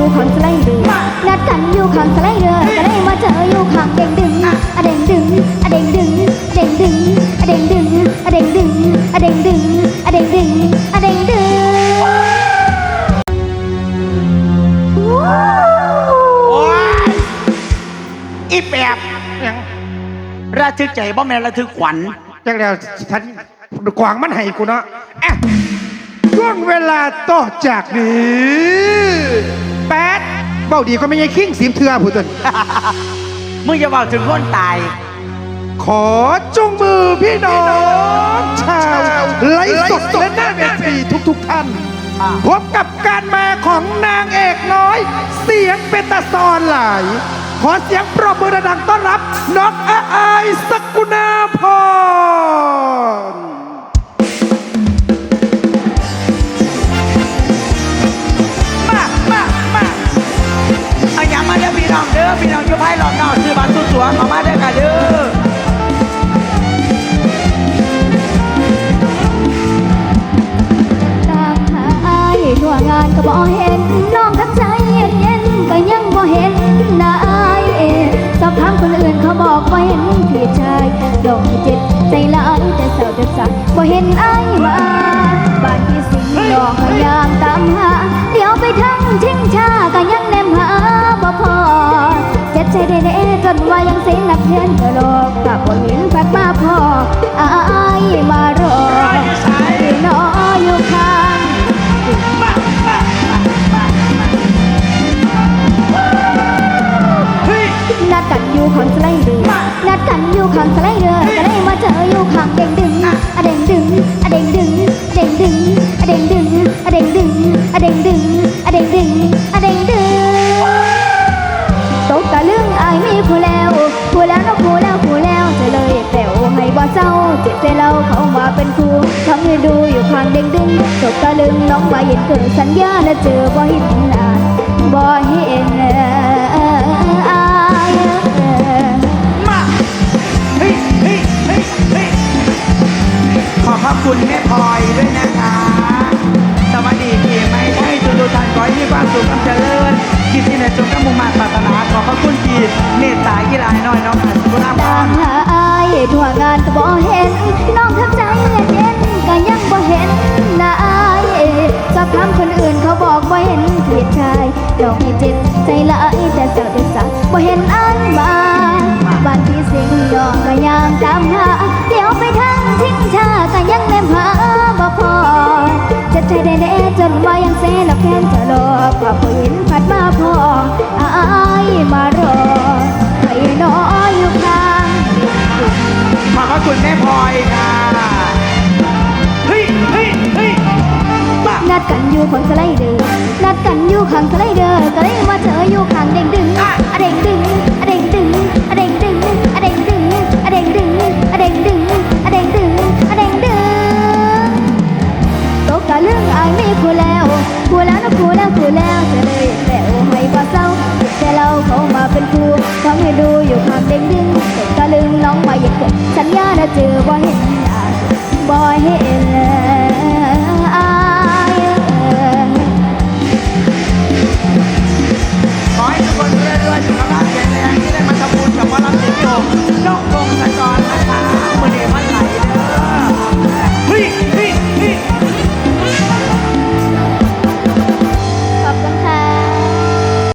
อยู่ข้างสไลเดอร์นัดกันอยู่ข้างสไลเดอร์ก็ได้มาเจออยู่ข้างเด้งดึงอะเด้งดึงอะเด้งดึงเด้งดึงอะเด้งดึงอะเด้งดึงอะเด้งดึงอะเด้งดึงอะเด้งดึงว้าวโอ้ยอีแปบยังระทึกใจบ่แม่นระทึกขวัญจังแล้วฉันกวางมันให้กูเนาะอะช่วงเวลาต่อจากนี้แปด เบ้าดีก็ไม่ใช่คิงสีมเถื่อผู้ตนมึงจะบอกถึงคนตาย ขอจงมือพี่น้องชาวไลฟ์สดและหน้าเวทีทุกๆท่านอ่าพบกับการมาของนางเอกน้อย เสียงเป็นตาซอนหลาย ขอเสียงปรบมือดังๆต้อนรับ น้องอาอายสกุณ อพี่น้องเด้อพี่น้องอยู่ภายรอบนอกซื้อบัตรซื้อตั๋วเข้ามาเด้อค่ะเด้อตามหาอายทั่วงานก็บ่เห็นน้องทักใจเย็นเย็นๆก็ยังบ่เห็นหน้าอายสอบถามคนอื่นเขาบอกว่าเห็นพี่ชายดอกจิตใจร้ายแต่เศร้าแต่สักบ่เห็นอายมาบ้านพี่สิงห์น้องพยายามตามหาเดี๋ยวไปทั้งทิ้งชา เศร้าเจ็บใจเราเขามาเป็นครูทำให้ดูอยู่ข้างเด้งดึงตกตะลึงน้องมาเห็นเกิดสัญญาและเจอบ่เห็นน้าบ่เห็นอายมาเฮ้ยเฮ้ยเฮ้ยเฮ้ยขอบคุณแม่พลอยด้วยนะคะสวัสดีพี่ไม่ใช่ทุกทุกท่านขอให้มีความสุขความเจริญคิดที่ในจงตั้งมุ่งมั่นปรารถนาขอบพระคุณที่เมตตากีฬาน้อยน้องอัศวราพรหาอาย ทั่วงานก็บ่เห็น น้องทับใจเย็นเย็นก็ยังบ่เห็นนาอายสอบถามคนอื่นเขาบอกบ่เห็นผิดชายดอกให้จิตใจละอแต่เจ้าเด็กสักบ่เห็นอันมาบ้านที่สิงห์น้องก็ยังตามหา กันอยู่ข้างสไลเดอร์นัดกันอยู่ข้างสไลเดอร์ก็เล